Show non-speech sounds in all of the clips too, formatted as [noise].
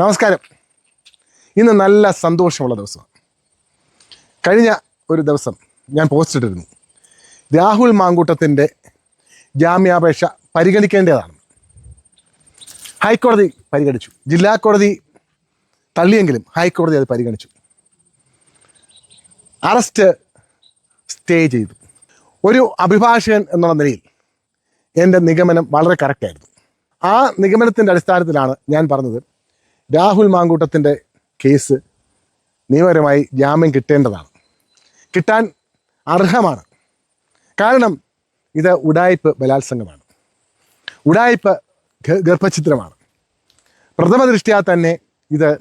നമസ്കാരം. ഇന്ന് നല്ല സന്തോഷമുള്ള ദിവസമാണ്. കഴിഞ്ഞ ഒരു ദിവസം ഞാൻ പോസ്റ്റ് ഇട്ടിരുന്നു. രാഹുൽ മാങ്കൂട്ടത്തിന്റെ ജാമ്യാപേക്ഷ പരിഗണിക്കേണ്ടതാണ്. ഹൈക്കോടതി പരിഗണിച്ചു. ജില്ലാ കോടതി തള്ളിയെങ്കിലും ഹൈക്കോടതി അത് പരിഗണിച്ചു. അറസ്റ്റ് സ്റ്റേ ചെയ്തു. ഒരു അഭിഭാഷകൻ എന്നുള്ള നിലയിൽ എന്റെ നിഗമനം വളരെ കറക്റ്റായിരുന്നു ആ നിഗമനത്തിന്റെ അടിസ്ഥാനത്തിലാണ് ഞാൻ പറഞ്ഞത്. രാഹുൽ മാങ്കൂട്ടത്തിന്റെ കേസ് നിയമപരമായി ജാമ്യം കിട്ടേണ്ടതാണ്. കിട്ടാൻ അർഹമാണ്. കാരണം ഇത് ഉടായ്പ് ബലാത്സംഗമാണ്. ഉടായ്പ് ഗർഭചിത്രമാണ് പ്രഥമ ദൃഷ്ട്യാ തന്നെ ഇത്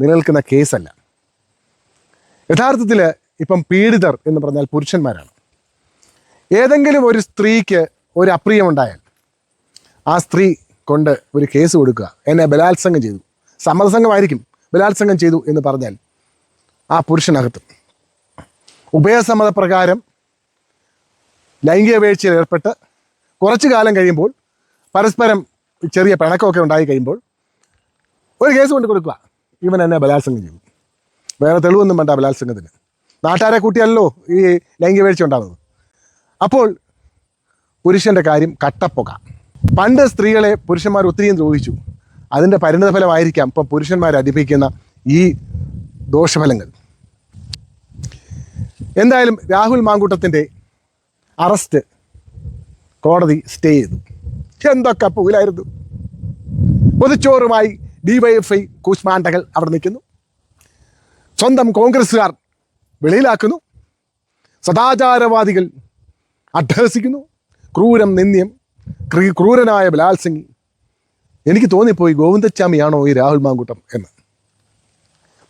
നിലനിൽക്കുന്ന കേസല്ല. യഥാർത്ഥത്തിൽ ഇപ്പം പീഡിതർ എന്ന് പറഞ്ഞാൽ പുരുഷന്മാരാണ്. ഏതെങ്കിലും ഒരു സ്ത്രീക്ക് ഒരു അപ്രിയമുണ്ടായാൽ ആ സ്ത്രീ കൊണ്ട് ഒരു കേസ് കൊടുക്കുക എന്നെ ബലാത്സംഗം ചെയ്തു. സമ്മതസംഗമായിരിക്കും ബലാത്സംഗം ചെയ്തു എന്ന് പറഞ്ഞാൽ ആ പുരുഷനകത്ത്. ഉഭയസമ്മത പ്രകാരം ലൈംഗിക വീഴ്ചയിൽ ഏർപ്പെട്ട് കുറച്ചു കാലം കഴിയുമ്പോൾ പരസ്പരം ചെറിയ പിണക്കമൊക്കെ ഉണ്ടായി കഴിയുമ്പോൾ ഒരു കേസ് കൊണ്ട് കൊടുക്കുക. ഇവൻ എന്നെ ബലാത്സംഗം ചെയ്തു. വേറെ തെളിവൊന്നും വേണ്ട ബലാത്സംഗത്തിന്. നാട്ടുകാരെ കൂട്ടിയല്ലോ ഈ ലൈംഗിക വീഴ്ച ഉണ്ടാകുന്നത് അപ്പോൾ പുരുഷന്റെ കാര്യം കട്ടപ്പുക. പണ്ട് സ്ത്രീകളെ പുരുഷന്മാർ ഒത്തിരിയും ദ്രോഹിച്ചു. അതിന്റെ പരിണിതഫലമായിരിക്കാം ഇപ്പം പുരുഷന്മാർ അടിപ്പിക്കുന്ന ഈ ദോഷഫലങ്ങൾ. എന്തായാലും രാഹുൽ മാങ്കൂട്ടത്തിന്റെ അറസ്റ്റ് കോടതി സ്റ്റേ ചെയ്തു. എന്തൊക്കെ പൂലായിരുന്നു പൊതുച്ചോറുമായി ഡിവൈഎഫ്ഐ കൂശ്മാണ്ടകൾ അവിടെ നിൽക്കുന്നു. സ്വന്തം കോൺഗ്രസ്സുകാർ വെളിയിലാക്കുന്നു. സദാചാരവാദികൾ അട്ടഹസിക്കുന്നു ക്രൂരം നിന്ദ്യം ക്രീ- ക്രൂരനായ ബലാത്സംഗി എനിക്ക് തോന്നിപ്പോയി ഗോവിന്ദച്ചാമിയാണോ ഈ രാഹുൽ മാങ്കൂട്ടം എന്ന്.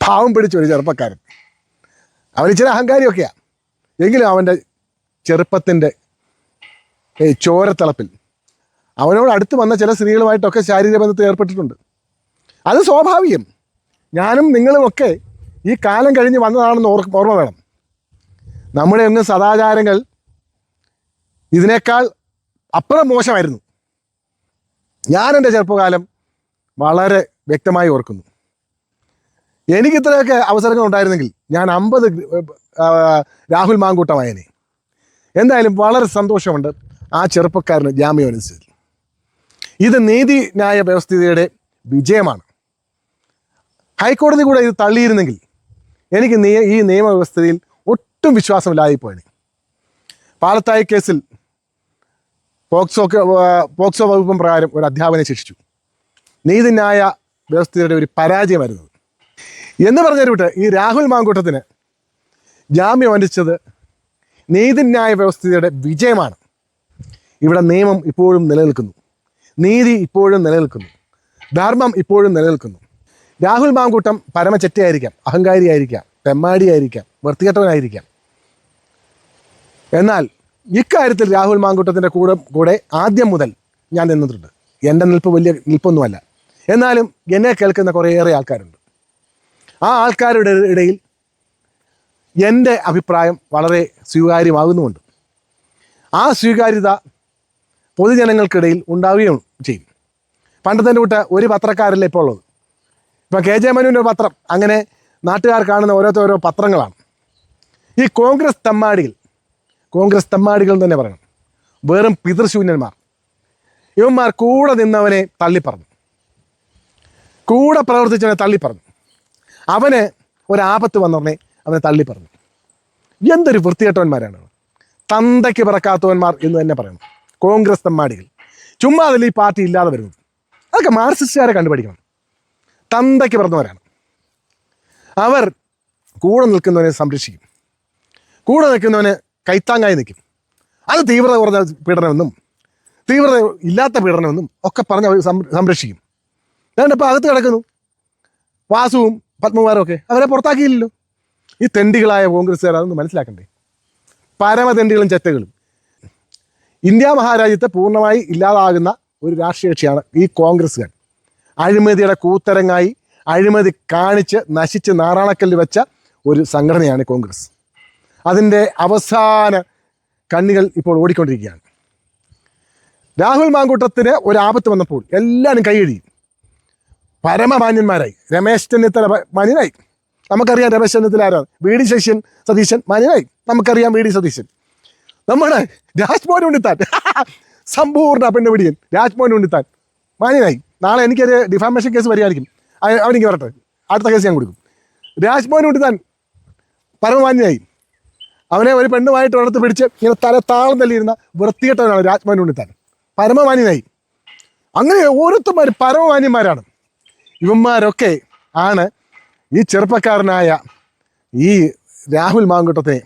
ഭാവം പിടിച്ച ഒരു ചെറുപ്പക്കാരൻ. അവൻ ഇച്ചിരി അഹങ്കാരിയൊക്കെയാണ് എങ്കിലും അവന്റെ ചെറുപ്പത്തിന്റെ ചോരത്തിളപ്പിൽ. അവനോട് അടുത്ത് വന്ന ചില സ്ത്രീകളുമായിട്ടൊക്കെ ശാരീരിക ബന്ധത്തിൽ ഏർപ്പെട്ടിട്ടുണ്ട്. അത് സ്വാഭാവികം. ഞാനും നിങ്ങളും ഒക്കെ ഈ കാലം കഴിഞ്ഞ് വന്നതാണെന്ന് ഓർ ഓർമ്മ വേണം. നമ്മുടെ ഒന്നും സദാചാരങ്ങൾ ഇതിനേക്കാൾ അപ്പുറം മോശമായിരുന്നു. ഞാൻ എന്റെ ചെറുപ്പകാലം വളരെ വ്യക്തമായി ഓർക്കുന്നു. എനിക്ക് ഇത്രയൊക്കെ അവസരങ്ങൾ ഉണ്ടായിരുന്നെങ്കിൽ ഞാൻ അമ്പത് രാഹുൽ മാങ്കൂട്ടമായനെ എന്തായാലും വളരെ സന്തോഷമുണ്ട് ആ ചെറുപ്പക്കാരന് ജാമ്യം അനുസരിച്ച്. ഇത് നീതിന്യായ വ്യവസ്ഥിതിയുടെ വിജയമാണ്. ഹൈക്കോടതി കൂടെ ഇത് തള്ളിയിരുന്നെങ്കിൽ എനിക്ക് ഈ നിയമവ്യവസ്ഥയിൽ ഒട്ടും വിശ്വാസമില്ലാതിപ്പോയി പാലത്തായി കേസിൽ പോക്സോ പോക്സോ വകുപ്പ് പ്രകാരം ഒരു അധ്യാപനെ ശിക്ഷിച്ചു. നീതിന്യായ വ്യവസ്ഥയുടെ ഒരു പരാജയമായിരുന്നു എന്ന് പറഞ്ഞൊരു വിട്ട് ഈ രാഹുൽ മാങ്കൂട്ടത്തിന് ജാമ്യം അനുസരിച്ചത് നീതിന്യായ വ്യവസ്ഥയുടെ വിജയമാണ്. ഇവിടെ നിയമം ഇപ്പോഴും നിലനിൽക്കുന്നു. നീതി ഇപ്പോഴും നിലനിൽക്കുന്നു. ധർമ്മം ഇപ്പോഴും നിലനിൽക്കുന്നു. രാഹുൽ മാങ്കൂട്ടം പരമചെറ്റയായിരിക്കാം അഹങ്കാരിയായിരിക്കാം പെമ്മാടിയായിരിക്കാം വൃത്തികെട്ടവനായിരിക്കാം. എന്നാൽ ഇക്കാര്യത്തിൽ രാഹുൽ മാങ്കൂട്ടത്തിന്റെ കൂടെ കൂടെ ആദ്യം മുതൽ ഞാൻ നിന്നിട്ടുണ്ട്. എന്റെ നിൽപ്പ് വലിയ നിൽപ്പൊന്നുമല്ല. എന്നാലും എന്നെ കേൾക്കുന്ന കുറേയേറെ ആൾക്കാരുണ്ട്. ആ ആൾക്കാരുടെ ഇടയിൽ എന്റെ അഭിപ്രായം വളരെ സ്വീകാര്യമാകുന്നുമുണ്ട്. ആ സ്വീകാര്യത പൊതുജനങ്ങൾക്കിടയിൽ ഉണ്ടാവുകയും ചെയ്യും. പണ്ടത്തെ വിട്ട ഒരു പത്രക്കാരല്ല ഇപ്പോൾ ഉള്ളത്? ഇപ്പം കെ ജെ മനുവിന്റെ പത്രം അങ്ങനെ നാട്ടുകാർ കാണുന്ന ഓരോരുത്തരോ ഓരോ പത്രങ്ങളാണ്. ഈ കോൺഗ്രസ് തമ്മാടികൾ കോൺഗ്രസ് തമ്മാടികൾ തന്നെ പറയണം. വെറും പിതൃശൂന്യന്മാർ. ഇവന്മാർ കൂടെ നിന്നവനെ തള്ളിപ്പറഞ്ഞു. കൂടെ പ്രവർത്തിച്ചവനെ തള്ളിപ്പറഞ്ഞു. അവന് ഒരാപത്ത് വന്നവനെ അവനെ തള്ളിപ്പറഞ്ഞു. എന്തൊരു വൃത്തികെട്ടവന്മാരാണ്. തന്തയ്ക്ക് പിറക്കാത്തവന്മാർ എന്ന് തന്നെ പറയണം. കോൺഗ്രസ് തമ്മാടികൾ. ചുമ്മാ അതിൽ ഈ പാർട്ടി ഇല്ലാതെ വരുന്നത്. അതൊക്കെ മാർക്സിസ്റ്റുകാരെ കണ്ടുപിടിക്കണം. തന്തയ്ക്ക് പിറന്നവരാണ്. അവർ കൂടെ നിൽക്കുന്നവനെ സംരക്ഷിക്കും. കൂടെ നിൽക്കുന്നവന് കൈത്താങ്ങായി നിൽക്കും. അത് തീവ്രത കുറഞ്ഞ പീഡനമെന്നും തീവ്രത ഇല്ലാത്ത പീഡനമെന്നും ഒക്കെ പറഞ്ഞ് അവർ സംരക്ഷിക്കും. ഞാനിപ്പോൾ അകത്ത് കിടക്കുന്നു. വാസുവും പത്മകുമാരും ഒക്കെ അവരെ പുറത്താക്കിയില്ലല്ലോ. ഈ തെണ്ടികളായ കോൺഗ്രസ്സുകാർ അതൊന്നും മനസ്സിലാക്കണ്ടേ? പരമതെണ്ടികളും ചെറ്റകളും. ഇന്ത്യ മഹാരാജ്യത്തെ പൂർണമായി ഇല്ലാതാകുന്ന ഒരു രാഷ്ട്രീയ കക്ഷിയാണ് ഈ കോൺഗ്രസ്സുകാർ. അഴിമതിയുടെ കൂത്തരങ്ങായി അഴിമതി കാണിച്ച് നശിച്ച് നാറാണക്കല്ല് വെച്ച ഒരു സംഘടനയാണ് കോൺഗ്രസ്. അതിന്റെ അവസാന കണ്ണികൾ ഇപ്പോൾ ഓടിക്കൊണ്ടിരിക്കുകയാണ്. രാഹുൽ മാങ്കൂട്ടത്തിന് ഒരു ആപത്ത് വന്നപ്പോൾ എല്ലാവരും കൈയടി. പരമമാന്യന്മാരായി. രമേശ് ചെന്നിത്തല മാന്യനായി. നമുക്കറിയാം രമേശ് ചെന്നിത്തല ആരാണ്? വി ഡി ശശിയൻ സതീശൻ മാന്യനായി. നമുക്കറിയാം വി ഡി സതീശൻ. നമ്മുടെ രാജ്മോഹൻ ഉണ്ണിത്താൻ. [laughs] സമ്പൂർണ പെണ്ണുപിടിയൻ രാജ്മോഹൻ ഉണ്ണിത്താൻ മാന്യനായി. നാളെ എനിക്കൊരു ഡിഫാമേഷൻ കേസ് വരികയായിരിക്കും അവനെനിക്ക് വരട്ടെ. അടുത്ത കേസ് ഞാൻ കൊടുക്കും. രാജ്മോഹൻ ഉണ്ണിത്താൻ പരമമാന്യനായി. അവനെ ഒരു പെണ്ണുമായിട്ട് വളർത്ത് പിടിച്ച് ഇങ്ങനെ തല താളം തല്ലിയിരുന്ന വൃത്തികെട്ടവനാണ് രാജ്മോഹൻ ഉണ്ണിത്താൻ പരമമാന്യനായി. അങ്ങനെ ഓരോരുത്തന്മാർ പരമമാന്യന്മാരാണ്. ഇവന്മാരൊക്കെ ആണ് ഈ ചെറുപ്പക്കാരനായ ഈ രാഹുൽ മാങ്കുട്ടത്തെ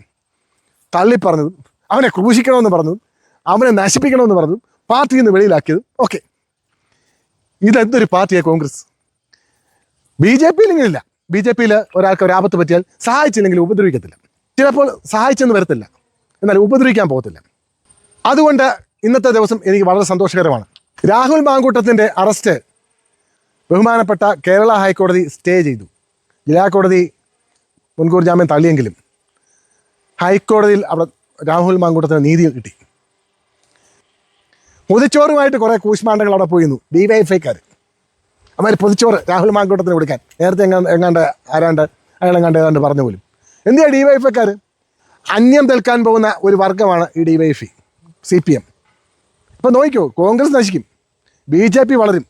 തള്ളിപ്പറഞ്ഞതും അവനെ ക്രൂശിക്കണമെന്ന് പറഞ്ഞതും അവനെ നശിപ്പിക്കണമെന്ന് പറഞ്ഞതും പാർട്ടിയിൽ നിന്ന് വെളിയിലാക്കിയതും ഓക്കെ ഇതെന്തൊരു പാർട്ടിയാണ് കോൺഗ്രസ്? ബി ജെ പിയിൽ ഇങ്ങനെയില്ല ബി ജെ പിയിൽ ഒരാൾക്ക് ഒരു ആപത്ത് പറ്റിയാൽ സഹായിച്ചില്ലെങ്കിൽ ഉപദ്രവിക്കത്തില്ല. ചിലപ്പോൾ സഹായിച്ചെന്ന് വരത്തില്ല. എന്നാൽ ഉപദ്രവിക്കാൻ പോകത്തില്ല. അതുകൊണ്ട് ഇന്നത്തെ ദിവസം എനിക്ക് വളരെ സന്തോഷകരമാണ്. രാഹുൽ മാങ്കൂട്ടത്തിന്റെ അറസ്റ്റ് ബഹുമാനപ്പെട്ട കേരള ഹൈക്കോടതി സ്റ്റേ ചെയ്തു. ജില്ലാ കോടതി മുൻകൂർ ജാമ്യം തള്ളിയെങ്കിലും ഹൈക്കോടതിയിൽ അവിടെ രാഹുൽ മാങ്കൂട്ടത്തിന് നീതി കിട്ടി. പൊതിച്ചോറുമായിട്ട് കുറേ കൂശ്മാണ്ടങ്ങൾ അവിടെ പോയിരുന്നു. ഡിവൈഫൈക്കാർ അവർ പൊതിച്ചോറ് രാഹുൽ മാങ്കൂട്ടത്തിന് കൊടുക്കാൻ. നേരത്തെ എങ്ങാണ്ട് എങ്ങാണ്ട് ആരാണ്ട് അയാൾ എങ്ങാണ്ട് ഏതാണ്ട് പറഞ്ഞു പോലും എന്തിനാ എഫ്ക്കാർ അന്യം തെൽക്കാൻ പോകുന്ന ഒരു വർഗമാണ് ഈ D Y F C P M ഇപ്പം നോക്കിക്കോ കോൺഗ്രസ് നശിക്കും ബി ജെ പി വളരും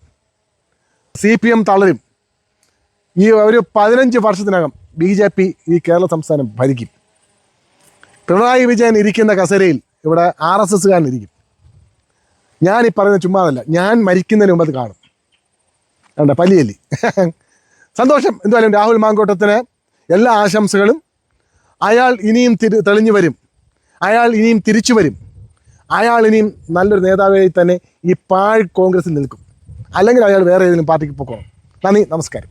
സി പി എം തളരും. ഈ ഒരു പതിനഞ്ച് വർഷത്തിനകം ബി ജെ പി ഈ കേരള സംസ്ഥാനം ഭരിക്കും. പിണറായി വിജയൻ ഇരിക്കുന്ന കസേരയിൽ ഇവിടെ ആർ എസ് എസ്സുകാരൻ ഇരിക്കും. ഞാൻ ഈ പറയുന്ന ചുമ്മാതല്ല ഞാൻ മരിക്കുന്നതിന് മുമ്പ് അത് കാണും. വേണ്ട പല്ലിയല്ലി. [laughs] സന്തോഷം. എന്തായാലും രാഹുൽ മാങ്കോട്ടത്തിന് എല്ലാ ആശംസകളും. അയാൾ ഇനിയും തിരി തെളിഞ്ഞു വരും. അയാൾ ഇനിയും തിരിച്ചു വരും. അയാൾ ഇനിയും നല്ലൊരു നേതാവായി തന്നെ ഈ പാഴ് കോൺഗ്രസിൽ നിൽക്കും. അല്ലെങ്കിൽ അയാൾ വേറെ ഏതെങ്കിലും പാർട്ടിക്ക് പോകണം നന്ദി നമസ്കാരം.